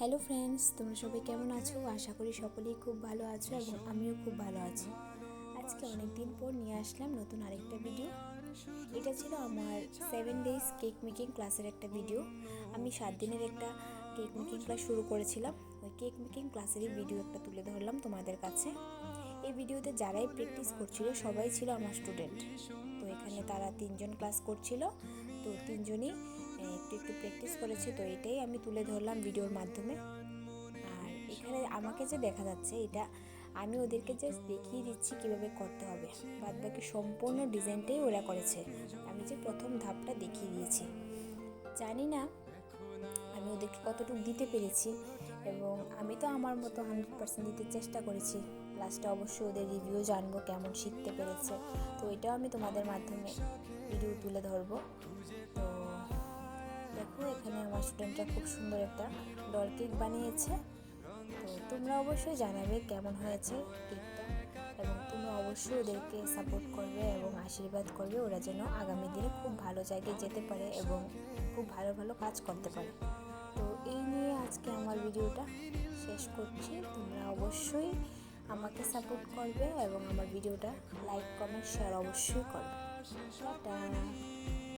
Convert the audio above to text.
Hello friends তোমরা সবাই কেমন আছো? আশা করি সকলেই খুব ভালো আছো এবং আমিও খুব ভালো আছি। আজকে অনেক দিন পর নিয়ে আসলাম নতুন আরেকটা ভিডিও এটা ছিল আমার সেভেন ডেজ কেক মেকিং ক্লাসের একটা ভিডিও আমি সাত দিনের একটা কেক মেকিং ক্লাস শুরু করেছিলাম। ওই কেক মেকিং ক্লাসেরই ভিডিও একটা তুলে ধরলাম তোমাদের কাছে। এই ভিডিওতে যারাই প্র্যাকটিস করছিল, সবাই ছিল আমার স্টুডেন্ট তো এখানে তারা তিনজন ক্লাস করছিল। তো তিনজনই আহ, একটু একটু প্র্যাকটিস করেছে তো এটাই আমি তুলে ধরলাম ভিডিওর মাধ্যমে। আর এখানে আমাকে যে দেখা যাচ্ছে এটা আমি ওদেরকে জাস্ট দেখিয়ে দিচ্ছি কীভাবে করতে হবে। বাদ বাকি সম্পূর্ণ ডিজাইনটাই ওরা করেছে। আমি যে প্রথম ধাপটা দেখিয়ে দিয়েছি। জানি না আমি ওদেরকে কতটুকু দিতে পেরেছি এবং আমি তো আমার মতো হান্ড্রেড পার্সেন্ট দিতে চেষ্টা করেছি। লাস্টে অবশ্যই ওদের রিভিউ জানব কেমন শিখতে পেরেছে। তো এটাও আমি তোমাদের মাধ্যমে ভিডিও তুলে ধরবো। তো এখানে আমার খুব সুন্দর একটা ডল কেক বানিয়েছে। তো তোমরা অবশ্যই জানাবে কেমন হয়েছে কেকটা এবং তোমরা অবশ্যই ওদেরকে সাপোর্ট করবে এবং আশীর্বাদ করবে ওরা যেন আগামী দিনে খুব ভালো জায়গায় যেতে পারে এবং খুব ভালো ভালো কাজ করতে পারে। তো এই নিয়ে আজকে আমার ভিডিওটা শেষ করছি। তোমরা অবশ্যই আমাকে সাপোর্ট করবে এবং আমার ভিডিওটা লাইক কমেন্ট শেয়ার অবশ্যই করবে। টাটা।